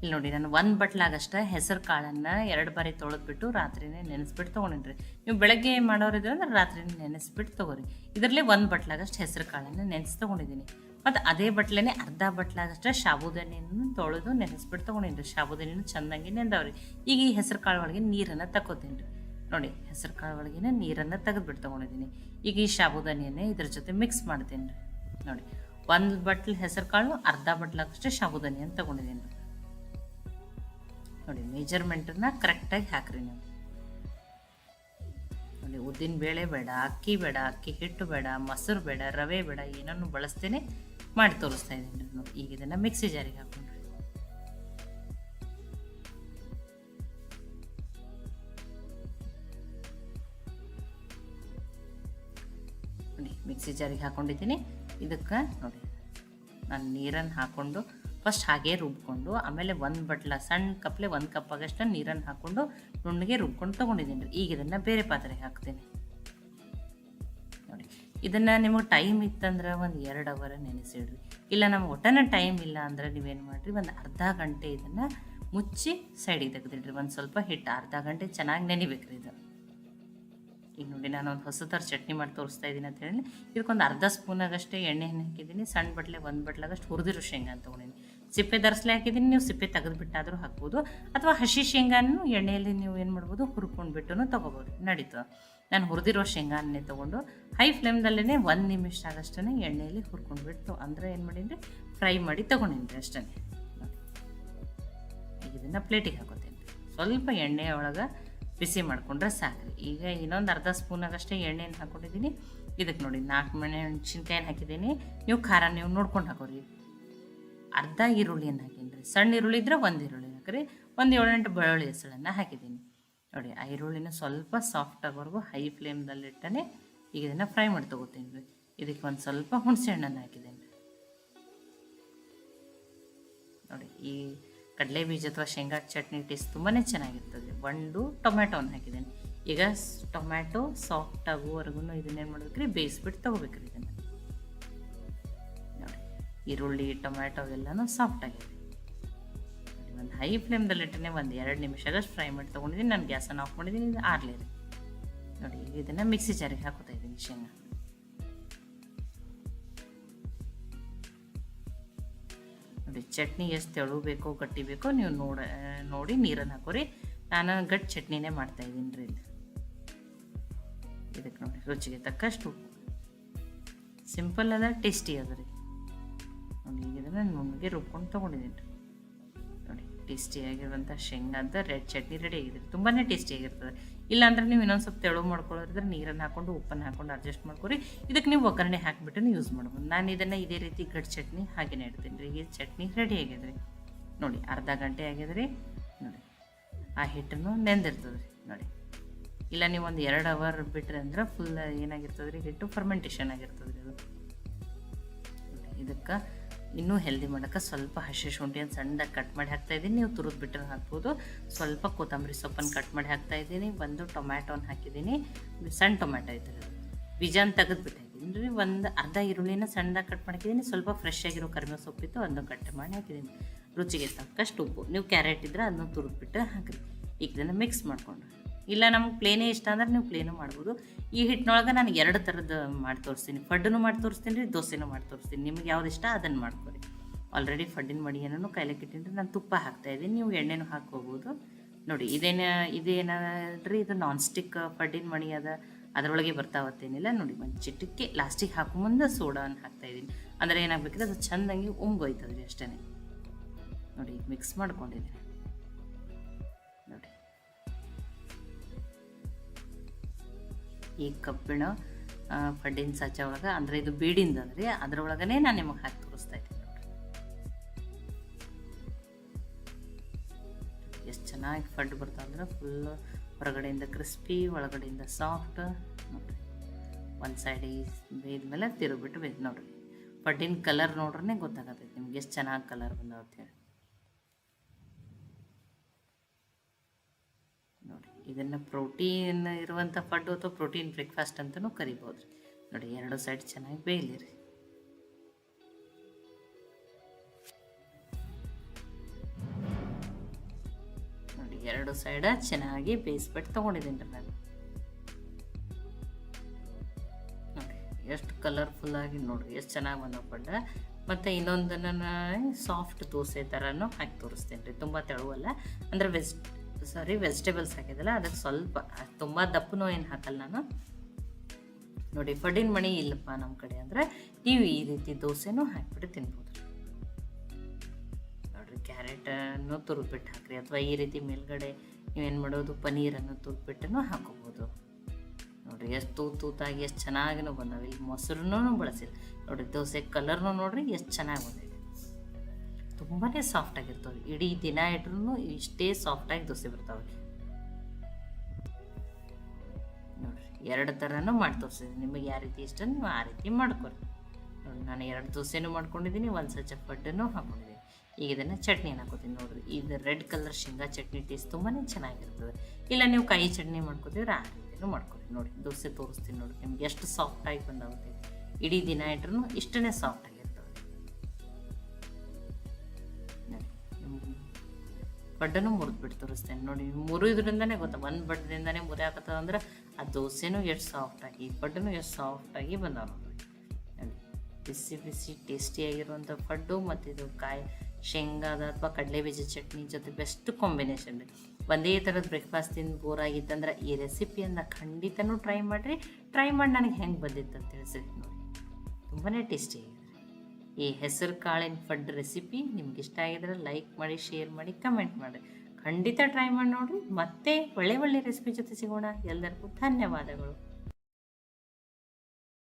ಇಲ್ಲಿ ನೋಡಿ, ನಾನು ಒಂದು ಬಟ್ಲಾಗಷ್ಟೇ ಹೆಸರು ಕಾಳನ್ನು ಎರಡು ಬಾರಿ ತೊಳೆದ್ಬಿಟ್ಟು ರಾತ್ರಿನೇ ನೆನೆಸ್ಬಿಟ್ಟು ತೊಗೊಂಡಿನ್ರಿ. ನೀವು ಬೆಳಗ್ಗೆ ಮಾಡೋರಿದ್ರೆ ಅಂದ್ರೆ ರಾತ್ರಿನೇ ನೆನೆಸ್ಬಿಟ್ಟು ತೊಗೊರಿ. ಇದರಲ್ಲೇ ಒಂದು ಬಟ್ಲಾಗಷ್ಟು ಹೆಸರು ಕಾಳನ್ನು ನೆನೆಸಿ ತೊಗೊಂಡಿದ್ದೀನಿ. ಮತ್ತು ಅದೇ ಬಟ್ಲೇ ಅರ್ಧ ಬಟ್ಲಾಗಷ್ಟೇ ಸಾಬುದಾನಿಯನ್ನು ತೊಳೆದು ನೆನೆಸ್ಬಿಟ್ಟು ತೊಗೊಂಡಿನಿ ಶಾಬುದಾನಿನ ಚೆನ್ನಾಗಿ ನೆಂದವ್ರಿ ಈಗ ಈ ಹೆಸರು ಕಾಳು ಒಳಗೆ ನೀರನ್ನು ತಗೋತೀನಿ ರೀ ನೋಡಿ, ಹೆಸರು ಕಾಳು ಒಳಗಿನ ನೀರನ್ನು ತೆಗೆದ್ಬಿಟ್ಟು ತೊಗೊಂಡಿದ್ದೀನಿ. ಈಗ ಈ ಶಾಬುದಾನಿಯನ್ನೇ ಇದ್ರ ಜೊತೆ ಮಿಕ್ಸ್ ಮಾಡ್ತೀನಿ ರೀ ನೋಡಿ, ಒಂದು ಬಟ್ಲು ಹೆಸರು ಕಾಳು ಅರ್ಧ ಬಟ್ಲಾಗಷ್ಟೇ ಶಾಬುದಾನಿಯನ್ನು ತೊಗೊಂಡಿದ್ದೀನಿ. ನೋಡಿ ಮೇಜರ್ಮೆಂಟನ್ನ ಕರೆಕ್ಟಾಗಿ ಹಾಕ್ರಿ ನೀವು. ನೋಡಿ, ಉದ್ದಿನ ಬೇಳೆ ಬೇಡ, ಅಕ್ಕಿ ಬೇಡ, ಅಕ್ಕಿ ಹಿಟ್ಟು ಬೇಡ, ಮೊಸರು ಬೇಡ, ರವೆ ಬೇಡ ಏನನ್ನು ಬಳಸ್ತೇನೆ, ಮಾಡಿ ತೋರಿಸ್ತಾ ಇದ್ದೀನಿ ನೋಡಿ ಈಗ ಇದನ್ನು ಮಿಕ್ಸಿ ಜಾರಿಗೆ ಹಾಕೊಂಡ್ರಿ ನೋಡಿ ಮಿಕ್ಸಿ ಜಾರಿಗೆ ಹಾಕೊಂಡಿದ್ದೀನಿ. ಇದಕ್ಕೆ ನೋಡಿ, ನಾನು ನೀರನ್ನು ಹಾಕ್ಕೊಂಡು ಫಸ್ಟ್ ಹಾಗೆ ರುಬ್ಕೊಂಡು, ಆಮೇಲೆ ಒಂದು ಬಟ್ಲ, ಸಣ್ಣ ಕಪ್ಲೆ ಒಂದು ಕಪ್ ಆಗಷ್ಟು ನೀರನ್ನು ಹಾಕ್ಕೊಂಡು ನುಣ್ಣಗೆ ರುಬ್ಕೊಂಡು ತೊಗೊಂಡಿದ್ದೀನಿ. ರೀ ಈಗ ಇದನ್ನು ಬೇರೆ ಪಾತ್ರೆಗೆ ಹಾಕ್ತೇನೆ. ನೋಡಿ, ಇದನ್ನು ನಿಮಗೆ ಟೈಮ್ ಇತ್ತಂದ್ರೆ ಒಂದು ಎರಡು ಅವರ್ ನೆನೆಸಿಡ್ರಿ. ಇಲ್ಲ, ನಮ್ಗೆ ಒಟ್ಟನ ಟೈಮ್ ಇಲ್ಲ ಅಂದ್ರೆ ನೀವೇನು ಮಾಡಿರಿ, ಒಂದು ಅರ್ಧ ಗಂಟೆ ಇದನ್ನು ಮುಚ್ಚಿ ಸೈಡಿಗೆ ತೆಗೆದಿಡ್ರಿ. ಒಂದು ಸ್ವಲ್ಪ ಹಿಟ್ಟು, ಅರ್ಧ ಗಂಟೆ ಚೆನ್ನಾಗಿ ನೆನಿಬೇಕ್ರಿ ಇದು. ಈಗ ನೋಡಿ, ನಾನು ಒಂದು ಹೊಸ ಥರ ಚಟ್ನಿ ಮಾಡಿ ತೋರಿಸ್ತಾ ಇದ್ದೀನಿ ಅಂತ ಹೇಳಿ, ಇದಕ್ಕೊಂದು ಅರ್ಧ ಸ್ಪೂನಾಗಷ್ಟೇ ಎಣ್ಣೆ ಹಾಕಿದ್ದೀನಿ. ಸಣ್ಣ ಬಟ್ಲೆ, ಒಂದು ಬಟ್ಲಾಗಷ್ಟು ಹುರಿದಿರೋ ಶೇಂಗಾ ಅಂತ ತೊಗೊಂಡಿನಿ ಸಿಪ್ಪೆ ದರ್ಸ್ಲೆ ಹಾಕಿದ್ದೀನಿ, ನೀವು ಸಿಪ್ಪೆ ತೆಗೆದುಬಿಟ್ಟಾದರೂ ಹಾಕ್ಬೋದು. ಅಥವಾ ಹಸಿ ಶೇಂಗಾನು ಎಣ್ಣೆಯಲ್ಲಿ ನೀವು ಏನು ಮಾಡ್ಬೋದು, ಹುರ್ಕೊಂಡು ಬಿಟ್ಟು ತೊಗೋಬೋದು. ನಡೀತು. ನಾನು ಹುರಿದಿರೋ ಶೇಂಗಾನೇ ತೊಗೊಂಡು ಹೈ ಫ್ಲೇಮ್ದಲ್ಲೇ ಒಂದು ನಿಮಿಷ ಆಗಷ್ಟೇ ಎಣ್ಣೆಯಲ್ಲಿ ಹುರ್ಕೊಂಡು ಬಿಟ್ಟು, ಅಂದರೆ ಏನು ಮಾಡೀನಿ, ಫ್ರೈ ಮಾಡಿ ತೊಗೊಂಡಿನಿ ಅಷ್ಟೇ ಈಗ ಇದನ್ನು ಪ್ಲೇಟಿಗೆ ಹಾಕೋತೀನಿ. ಸ್ವಲ್ಪ ಎಣ್ಣೆ ಒಳಗೆ ಬಿಸಿ ಮಾಡಿಕೊಂಡ್ರೆ ಸಾಕು ಈಗ ಇನ್ನೊಂದು ಅರ್ಧ ಸ್ಪೂನಾಗಷ್ಟೇ ಎಣ್ಣೆನ ಹಾಕ್ಕೊಂಡಿದ್ದೀನಿ ಇದಕ್ಕೆ ನೋಡಿ ನಾಲ್ಕು ಮೆಣಸಿನ್ಕಾಯಿನ ಹಾಕಿದ್ದೀನಿ ನೀವು ಖಾರ ನೀವು ನೋಡ್ಕೊಂಡು ಹಾಕೋರಿ. ಅರ್ಧ ಈರುಳ್ಳಿಯನ್ನು ಹಾಕಿನಿ ಸಣ್ಣ ಈರುಳ್ಳಿ ಇದ್ದರೆ ಒಂದು ಈರುಳ್ಳಿ ಹಾಕಿರಿ. ಒಂದು ಏಳೆಂಟು ಬೆಳ್ಳುಳ್ಳಿ ಹೆಸಳನ್ನು ಹಾಕಿದ್ದೀನಿ. ನೋಡಿ, ಆ ಈರುಳ್ಳಿನ ಸ್ವಲ್ಪ ಸಾಫ್ಟ್ ಆಗೋವರೆಗೂ ಹೈ ಫ್ಲೇಮ್ದಲ್ಲಿಟ್ಟನೆ ಈಗ ಇದನ್ನು ಫ್ರೈ ಮಾಡಿ ತೊಗೋತೀನಿ ರೀ. ಇದಕ್ಕೆ ಒಂದು ಸ್ವಲ್ಪ ಹುಣಸೆ ಹಣ್ಣನ್ನು ಹಾಕಿದ್ದೀನಿ. ನೋಡಿ, ಈ ಕಡಲೆ ಬೀಜ ಅಥವಾ ಶೇಂಗಾ ಚಟ್ನಿ ಟೇಸ್ಟ್ ತುಂಬಾ ಚೆನ್ನಾಗಿರ್ತದೆ. ಒಂದು ಟೊಮ್ಯಾಟೋನ ಹಾಕಿದ್ದೀನಿ. ಈಗ ಟೊಮ್ಯಾಟೊ ಸಾಫ್ಟ್ ಆಗುವವರೆಗೂ ಇದನ್ನೇನು ಮಾಡ್ಬೇಕ್ರಿ? ಬೇಯಿಸ್ಬಿಟ್ಟು ತೊಗೋಬೇಕ್ರಿ ಇದನ್ನು. ಈರುಳ್ಳಿ, ಟೊಮ್ಯಾಟೊ ಎಲ್ಲನೂ ಸಾಫ್ಟ್ ಆಗಿದೆ. ಒಂದು ಹೈ ಫ್ಲೇಮ್ದಲ್ಲಿಟ್ಟನೆ ಒಂದು ಎರಡು ನಿಮಿಷದಷ್ಟು ಫ್ರೈ ಮಾಡಿ ತೊಗೊಂಡಿದ್ದೀನಿ ನಾನು ಗ್ಯಾಸನ್ನು ಆಫ್ ಮಾಡಿದ್ದೀನಿ ಇದು ಆರ್ಲಿ ರೀ ನೋಡಿ, ಈಗ ಇದನ್ನು ಮಿಕ್ಸಿ ಜಾರಿಗೆ ಹಾಕೋತಾ ಇದ್ದೀನಿ ಶೇಂಗಾ. ನೋಡಿ, ಚಟ್ನಿ ಎಷ್ಟು ತೆಳು ಬೇಕೋ ಗಟ್ಟಿ ಬೇಕೋ ನೀವು ನೋಡ, ನೋಡಿ, ನೀರನ್ನು ಹಾಕೋರಿ. ನಾನು ಗಟ್ಟಿ ಚಟ್ನಿನೇ ಮಾಡ್ತಾ ಇದ್ದೀನಿ ರೀ ಇದು ಇದಕ್ಕೆ ನೋಡಿ, ರುಚಿಗೆ ತಕ್ಕಷ್ಟು ಸಿಂಪಲ್ ಅದ ಟೇಸ್ಟಿ ಅದ ರೀ. ನೋಡಿ ಈಗ ಇದನ್ನು ನುಣ್ಣಗೆ ರುಬ್ಕೊಂಡು ತೊಗೊಂಡಿದ್ದೀನಿ. ನೋಡಿ ಟೇಸ್ಟಿಯಾಗಿರುವಂಥ ಶೇಂಗಾದ ರೆಡ್ ಚಟ್ನಿ ರೆಡಿ ಆಗಿದೆ. ತುಂಬಾ ಟೇಸ್ಟಿಯಾಗಿರ್ತದೆ ಇಲ್ಲಾಂದ್ರೆ ನೀವು ಇನ್ನೊಂದು ಸ್ವಲ್ಪ ತೆಳು ಮಾಡ್ಕೊಳ್ಳೋದ್ರೆ ನೀರನ್ನು ಹಾಕೊಂಡು, ಉಪ್ಪನ್ನು ಹಾಕೊಂಡು ಅಡ್ಜಸ್ಟ್ ಮಾಡ್ಕೊರಿ. ಇದಕ್ಕೆ ನೀವು ಒಗ್ಗರಣೆ ಹಾಕಿಬಿಟ್ಟು ಯೂಸ್ ಮಾಡ್ಬೋದು. ನಾನು ಇದನ್ನು ಇದೇ ರೀತಿ ಗಡ್ ಚಟ್ನಿ ಹಾಗೇನೆ ಇಡ್ತೀನಿ ರೀ. ಈ ಚಟ್ನಿ ರೆಡಿ ಆಗಿದೆ ರೀ ನೋಡಿ, ಅರ್ಧ ಗಂಟೆ ಆಗಿದೆ ರೀ ನೋಡಿ, ಆ ಹಿಟ್ಟನ್ನು ನೆಂದಿರ್ತದೆ ರೀ. ನೋಡಿ, ಇಲ್ಲ ನೀವು ಒಂದು ಎರಡು ಅವರ್ ಬಿಟ್ರೆ ಅಂದ್ರೆ ಫುಲ್ ಏನಾಗಿರ್ತದೆ ರೀ? ಹಿಟ್ಟು ಫರ್ಮೆಂಟೇಷನ್ ಆಗಿರ್ತದ್ರಿ ಅದು. ಇದಕ್ಕೆ ಇನ್ನೂ ಹೆಲ್ದಿ ಮಾಡೋಕ್ಕೆ ಸ್ವಲ್ಪ ಹಸಿ ಶುಂಠಿಯನ್ನು ಸಣ್ಣದಾಗಿ ಕಟ್ ಮಾಡಿ ಹಾಕ್ತಾ ಇದ್ದೀನಿ. ನೀವು ತುರಿದು ಬಿಟ್ಟರೆ ಹಾಕ್ಬೋದು. ಸ್ವಲ್ಪ ಕೊತ್ತಂಬರಿ ಸೊಪ್ಪನ್ನು ಕಟ್ ಮಾಡಿ ಹಾಕ್ತಾ ಇದ್ದೀನಿ. ಒಂದು ಟೊಮ್ಯಾಟೊನ ಹಾಕಿದ್ದೀನಿ. ಸಣ್ಣ ಟೊಮ್ಯಾಟೊ ರೀ ಬೀಜನ ತೆಗೆದು ಬಿಟ್ಟಿದ್ದೀನಿ ರೀ ಒಂದು ಅರ್ಧ ಈರುಳ್ಳಿನ ಸಣ್ಣದಾಗಿ ಕಟ್ ಮಾಡಿದ್ದೀನಿ ಸ್ವಲ್ಪ ಫ್ರೆಶ್ ಆಗಿರೋ ಕರಿಮೆ ಸೊಪ್ಪಿತ್ತು ಅದನ್ನು ಕಟ್ ಮಾಡಿ ಹಾಕಿದ್ದೀನಿ. ರುಚಿಗೆ ತಕ್ಕಷ್ಟು ಉಪ್ಪು. ನೀವು ಕ್ಯಾರೆಟ್ ಇದ್ದರೆ ಅದನ್ನು ತುರಿದ್ಬಿಟ್ಟು ಹಾಕಿರಿ. ಈಗ ಇದನ್ನು ಮಿಕ್ಸ್ ಮಾಡಿಕೊಂಡು ಇಲ್ಲ, ನಮ್ಗೆ ಪ್ಲೇನೇ ಇಷ್ಟ ಅಂದ್ರೆ ನೀವು ಪ್ಲೇನು ಮಾಡ್ಬೋದು. ಈ ಹಿಟ್ಟಿನೊಳಗೆ ನಾನು ಎರಡು ಥರದ ಮಾಡಿ ತೋರಿಸ್ತೀನಿ. ಫಡ್ಡೂ ಮಾಡಿ ತೋರಿಸ್ತೀನಿ ರೀ ದೋಸೆನೂ ಮಾಡಿ ತೋರಿಸ್ತೀನಿ. ನಿಮ್ಗೆ ಯಾವ್ದು ಇಷ್ಟ ಅದನ್ನು ಮಾಡ್ಕೊರಿ ಆಲ್ರೆಡಿ ಫಡ್ಡಿನ ಮಡಿಯನ್ನು ಕೈಲಕ್ಕೆ ಇಟ್ಟಿನಿ ನಾನು ತುಪ್ಪ ಹಾಕ್ತಾ ಇದ್ದೀನಿ. ನೀವು ಎಣ್ಣೆನೂ ಹಾಕ್ಕೋಬೋದು ನೋಡಿ, ಇದೇನ ಇದೇನಾದ್ರಿ ಇದು ನಾನ್ ಸ್ಟಿಕ್ ಫಡ್ಡಿನ ಮಣಿ ಅದ. ಅದರೊಳಗೆ ಬರ್ತಾವತ್ತೇನಿಲ್ಲ ನೋಡಿ, ಒಂದು ಚಿಟಕ್ಕೆ ಲಾಸ್ಟಿಗೆ ಹಾಕೋ ಮುಂದೆ ಸೋಡಾನ ಹಾಕ್ತಾ ಇದ್ದೀನಿ. ಅಂದರೆ ಏನಾಗಬೇಕಿದ್ರೆ ಅದು ಚೆಂದಂಗೆ ಉಂಗೋಯ್ತದ್ರಿ ಅಷ್ಟೇ ನೋಡಿ ಮಿಕ್ಸ್ ಮಾಡ್ಕೊಂಡಿದ್ದೀನಿ. ಈ ಕಬ್ಬಿಣ ಪಡ್ಡಿನ ಸಜ್ಜ ಒಳಗೆ, ಅಂದರೆ ಇದು ಬೀಡಿಂದ ಅಂದ್ರೆ ಅದ್ರೊಳಗನೆ ನಾನು ನಿಮಗೆ ಹಾಕಿ ತೋರಿಸ್ತಾ ಇದ್ದೀನಿ ನೋಡ್ರಿ. ಎಷ್ಟು ಚೆನ್ನಾಗಿ ಫಡ್ ಬರ್ತಾವೆ ಅಂದ್ರೆ ಫುಲ್ ಹೊರಗಡೆಯಿಂದ ಕ್ರಿಸ್ಪಿ ಒಳಗಡೆಯಿಂದ ಸಾಫ್ಟ್ ನೋಡ್ರಿ. ಒಂದು ಸೈಡ್ ಬೇಯ್ದ್ಮೇಲೆ ತಿರುಗಿಬಿಟ್ಟು ಬೇಯ್ದು ನೋಡ್ರಿ. ಪಡ್ಡಿನ ಕಲರ್ ನೋಡ್ರೇ ಗೊತ್ತಾಗತ್ತೈತೆ ನಿಮ್ಗೆ ಎಷ್ಟು ಚೆನ್ನಾಗಿ ಕಲರ್ ಬಂದಾವ ಹೇಳಿ ನೋಡಿ ಇದನ್ನು ಪ್ರೋಟೀನ್ ಇರುವಂಥ ಫಡ್ಡು ಅಥವಾ ಪ್ರೋಟೀನ್ ಬ್ರೇಕ್ಫಾಸ್ಟ್ ಅಂತಲೂ ಕರಿಬೋದು ರೀ ನೋಡಿ, ಎರಡು ಸೈಡ್ ಚೆನ್ನಾಗಿ ಬೇಯಲಿ ರೀ ಎರಡು ಸೈಡ ಚೆನ್ನಾಗಿ ಬೇಯಿಸ್ಬಿಟ್ಟು ತೊಗೊಂಡಿದ್ದೀನಿ ರೀ ನಾನು. ನೋಡಿ, ಎಷ್ಟು ಕಲರ್ಫುಲ್ ಆಗಿ ನೋಡಿರಿ, ಎಷ್ಟು ಚೆನ್ನಾಗಿ ಬಂದವು ಪಡ್ಡ ಮತ್ತು ಇನ್ನೊಂದನ್ನು ಸಾಫ್ಟ್ ದೋಸೆ ಥರನೂ ಹಾಕಿ ತೋರಿಸ್ತೀನಿ ರೀ, ತುಂಬ ತೆಳುವಲ್ಲ. ಅಂದರೆ ವೆಜ್ ಸಾರಿ ವೆಜಿಟೇಬಲ್ಸ್ ಹಾಕಿದ್ದಲ್ಲ, ಅದಕ್ಕೆ ಸ್ವಲ್ಪ ತುಂಬ ದಪ್ಪನೂ ಏನು ಹಾಕಲ್ಲ ನಾನು. ನೋಡಿ ಫಡಿನ ಮಣಿ ಇಲ್ಲಪ್ಪ ನಮ್ಮ ಕಡೆ ಅಂದರೆ, ನೀವು ಈ ರೀತಿ ದೋಸೆನೂ ಹಾಕಿಬಿಟ್ಟು ತಿನ್ಬೋದು. ನೋಡಿರಿ, ಕ್ಯಾರೆಟನ್ನು ತುರುಬಿಟ್ಟು ಹಾಕ್ರಿ, ಅಥವಾ ಈ ರೀತಿ ಮೇಲ್ಗಡೆ ನೀವೇನು ಮಾಡೋದು ಪನೀರನ್ನು ತುರುಬಿಟ್ಟನ್ನು ಹಾಕೋಬೋದು. ನೋಡಿರಿ, ಎಷ್ಟು ತೂತು ತೂತಾಗಿ, ಎಷ್ಟು ಚೆನ್ನಾಗಿನೂ ಬಂದವೆ. ಇಲ್ಲಿ ಮೊಸರನ್ನೂ ಬಳಸಿಲ್ಲ. ನೋಡಿರಿ, ದೋಸೆ ಕಲರ್ನು ನೋಡಿರಿ, ಎಷ್ಟು ಚೆನ್ನಾಗಿ ಬಂದಿದೆ. ತುಂಬಾ ಸಾಫ್ಟ್ ಆಗಿರ್ತವೆ. ಇಡೀ ದಿನ ಇಟ್ರು ಇಷ್ಟೇ ಸಾಫ್ಟಾಗಿ ದೋಸೆ ಬರ್ತಾವೆ. ನೋಡ್ರಿ, ಎರಡು ಥರನೂ ಮಾಡಿ ತೋರಿಸಿದ್ದೀನಿ ನಿಮಗೆ ಯಾವ ರೀತಿ ಇಷ್ಟ ನೀವು ಆ ರೀತಿ ಮಾಡ್ಕೊರಿ ನೋಡಿ ನಾನು ಎರಡು ದೋಸೆನೂ ಮಾಡ್ಕೊಂಡಿದ್ದೀನಿ ಒಂದು ಸಹ ಚಪ್ಪಟ್ಟನ್ನು ಹಾಕೊಂಡಿದ್ದೀನಿ ಈಗ ಇದನ್ನು ಚಟ್ನಿ ಹಾಕೋತೀನಿ. ನೋಡಿರಿ, ಇದು ರೆಡ್ ಕಲರ್ ಶೇಂಗಾ ಚಟ್ನಿ ಟೇಸ್ಟ್ ತುಂಬಾ ಚೆನ್ನಾಗಿರ್ತದೆ. ಇಲ್ಲ, ನೀವು ಕಾಯಿ ಚಟ್ನಿ ಮಾಡ್ಕೋತೀವ್ರಿ ಆ ರೀತಿನೂ ಮಾಡ್ಕೊರಿ ನೋಡಿ ದೋಸೆ ತೋರಿಸ್ತೀನಿ ನೋಡಿ ನಿಮ್ಗೆ ಎಷ್ಟು ಸಾಫ್ಟಾಗಿ ಬಂದಾಗುತ್ತೆ ಇಡೀ ದಿನ ಇಟ್ರು ಇಷ್ಟನೇ ಸಾಫ್ಟ್ ಬಡ್ಡನು ಮುರಿದ್ಬಿಟ್ಟು ತೋರಿಸ್ತೇನೆ. ನೋಡಿ, ಮುರಿದ್ರಿಂದನೇ ಗೊತ್ತಾ, ಒಂದು ಬಡ್ಡದಿಂದನೇ ಮುರಿಯಾಕತ್ತದ ಅಂದ್ರೆ ಆ ದೋಸೆನೂ ಎಷ್ಟು ಸಾಫ್ಟಾಗಿ ಪಡ್ಡನು ಎಷ್ಟು ಸಾಫ್ಟಾಗಿ ಬಂದಾವ ನೋಡಿ, ಬಿಸಿ ಬಿಸಿ ಟೇಸ್ಟಿಯಾಗಿರುವಂಥ ಫಡ್ಡು ಮತ್ತು ಇದು ಕಾಯಿ, ಶೇಂಗಾದ ಅಥವಾ ಕಡಲೆ ಬೀಜ ಚಟ್ನಿ ಜೊತೆ ಬೆಸ್ಟ್ ಕಾಂಬಿನೇಷನ್ ಒಂದೇ ಥರದ ಬ್ರೇಕ್ಫಾಸ್ಟ್ ತಿಂದು ಬೋರ್ ಆಗಿತ್ತಂದ್ರೆ ಈ ರೆಸಿಪಿಯನ್ನು ಖಂಡಿತನೂ ಟ್ರೈ ಮಾಡಿರಿ. ಟ್ರೈ ಮಾಡಿ ನನಗೆ ಹೆಂಗೆ ಬಂದಿತ್ತು ಅಂತ ತಿಳಿಸಿ. ನೋಡಿ ತುಂಬಾ ಟೇಸ್ಟಿ ಈ ಹೆಸರು ಕಾಳಿನ ಫಡ್ ರೆಸಿಪಿ ನಿಮ್ಗೆ ಇಷ್ಟ ಆಗಿದ್ರೆ ಲೈಕ್ ಮಾಡಿ ಶೇರ್ ಮಾಡಿ ಕಮೆಂಟ್ ಮಾಡಿ. ಖಂಡಿತ ಟ್ರೈ ಮಾಡಿ ನೋಡಿರಿ. ಮತ್ತೆ ಒಳ್ಳೆ ಒಳ್ಳೆ ರೆಸಿಪಿ ಜೊತೆ ಸಿಗೋಣ. ಎಲ್ಲರಿಗೂ ಧನ್ಯವಾದಗಳು.